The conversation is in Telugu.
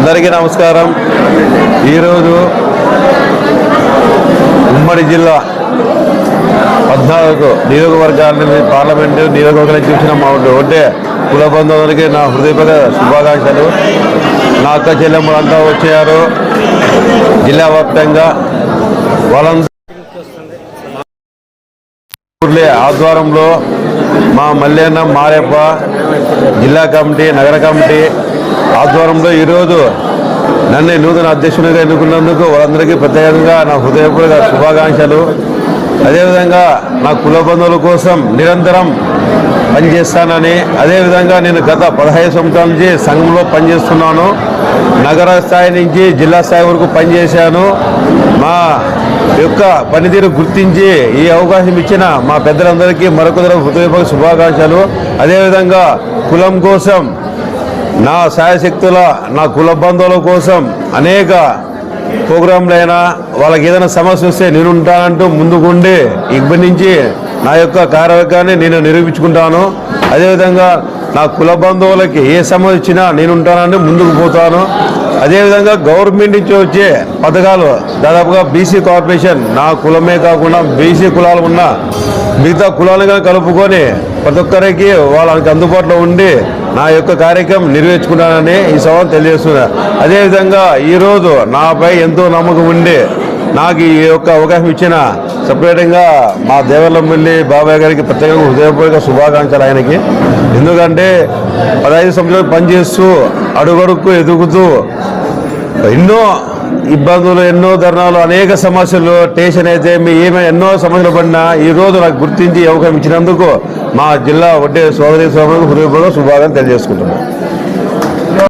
అందరికీ నమస్కారం. ఈరోజు ఉమ్మడి జిల్లా పద్నాలుగు నియోజకవర్గాన్ని పార్లమెంటు నియోజకవర్గాన్ని చూసిన మా ఒడ్డే కుల బంధువులకి నా హృదయపూర్వక శుభాకాంక్షలు. నా అక్క చెల్లెమ్మలంతా వచ్చారు. జిల్లా వ్యాప్తంగా వాళ్ళందరూ ఆధ్వర్యంలో మా మల్లెన్న మారెప్ప జిల్లా కమిటీ నగర కమిటీ ఆధ్వర్యంలో ఈరోజు నన్ను నూతన అధ్యక్షునిగా ఎన్నుకున్నందుకు వాళ్ళందరికీ ప్రత్యేకంగా నా హృదయపూర్వక శుభాకాంక్షలు. అదేవిధంగా నా కుల బంధువుల కోసం నిరంతరం పనిచేస్తానని అదేవిధంగా నేను గత పదహైదు సంవత్సరాల నుంచి సంఘంలో పనిచేస్తున్నాను. నగర స్థాయి నుంచి జిల్లా స్థాయి వరకు పనిచేశాను. మా యొక్క పనితీరు గుర్తించి ఈ అవకాశం ఇచ్చిన మా పెద్దలందరికీ మరొక హృదయపూర్వక శుభాకాంక్షలు. అదేవిధంగా కులం కోసం నా శాయశక్తుల నా కుల బంధువుల కోసం అనేక ప్రోగ్రాంలైనా వాళ్ళకి ఏదైనా సమస్య వస్తే నేను ఉంటానంటూ ముందుకుండి ఇక్కడి నుంచి నా యొక్క కార్యవర్గాన్ని నేను నిరూపించుకుంటాను. అదేవిధంగా నా కుల బంధువులకి ఏ సమస్య వచ్చినా నేను ఉంటానంటే ముందుకు పోతాను. అదేవిధంగా గవర్నమెంట్ నుంచి వచ్చే పథకాలు దాదాపుగా బీసీ కార్పొరేషన్ నా కులమే కాకుండా బీసీ కులాలు ఉన్న మిగతా కులాలుగా కలుపుకొని ప్రతి ఒక్కరికి వాళ్ళకి అందుబాటులో ఉండి నా యొక్క కార్యక్రమం నెరవేర్చుకున్నానని ఈ సభ తెలియజేస్తున్నా. అదేవిధంగా ఈరోజు నాపై ఎంతో నమ్మకం ఉండి నాకు ఈ యొక్క అవకాశం ఇచ్చిన సపరేట్గా మా దేవల్లపల్లి బాబాయ్ గారికి ప్రత్యేకంగా హృదయపూర్వక శుభాకాంక్షలు ఆయనకి. ఎందుకంటే పదహైదు సంవత్సరాలు పనిచేస్తూ అడుగడుక్కు ఎదుగుతూ ఎన్నో ఇబ్బందులు ఎన్నో ధర్నాలు అనేక సమస్యలు టేషన్ అయితే మీ ఏమైనా ఎన్నో సమస్యలు పడినా ఈ రోజు నాకు గుర్తించి అవకాశం ఇచ్చినందుకు మా జిల్లా వడ్డే సోదరి సోదరులకు హృదయపూర్వక శుభాకాంక్షలు తెలియజేసుకుంటున్నాం.